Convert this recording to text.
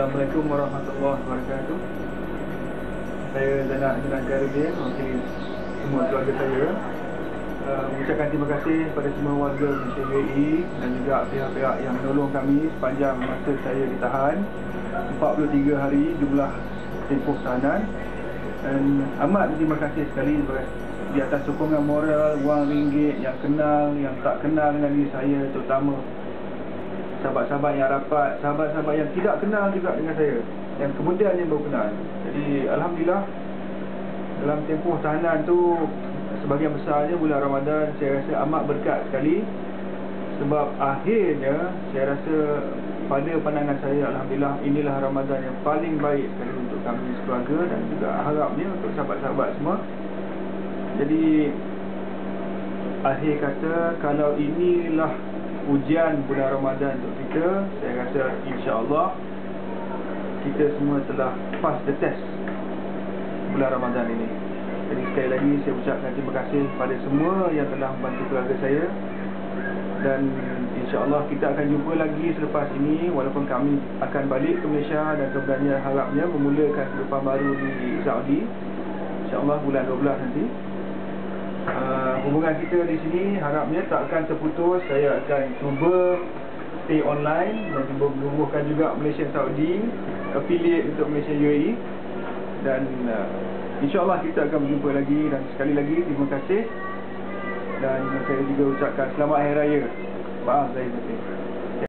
Assalamualaikum warahmatullahi wabarakatuh. Saya Zainal Zainal Jaruddin Mewakili semua keluarga saya. Uh, Mengucapkan terima kasih kepada semua warga Malaysia UAE Dan juga pihak-pihak yang menolong kami Sepanjang masa saya ditahan. 43 hari jumlah tempoh tahanan. Dan amat terima kasih sekali di atas sokongan moral wang ringgit yang kenal yang tak kenal dengan diri saya terutama sahabat-sahabat yang rapat, sahabat-sahabat yang tidak kenal juga dengan saya yang kemudian yang baru kenal. Jadi Alhamdulillah dalam tempoh tahanan tu sebagian besarnya bulan Ramadan saya rasa amat berkat sekali. Sebab akhirnya saya rasa pada pandangan saya Alhamdulillah inilah Ramadan yang paling baik sekali untuk kami sekeluarga dan juga harapnya untuk sahabat-sahabat semua. Jadi akhir kata kalau inilah ujian bulan Ramadan untuk kita Saya rasa insya-Allah kita semua telah pass the test bulan Ramadan ini. Jadi sekali lagi saya ucapkan terima kasih kepada semua yang telah membantu keluarga saya dan insya-Allah kita akan jumpa lagi selepas ini walaupun kami akan balik ke Malaysia dan sebenarnya harapnya memulakan kehidupan baru di Saudi insya-Allah bulan 12 nanti. Uh, hubungan kita di sini harapnya tak akan terputus. Saya akan cuba stay online dan cuba menumbuhkan juga Malaysia Saudi affiliate untuk Malaysia UAE dan uh, insyaAllah kita akan berjumpa lagi. Dan sekali lagi terima kasih. Dan saya juga ucapkan selamat hari raya. Maaf saya batin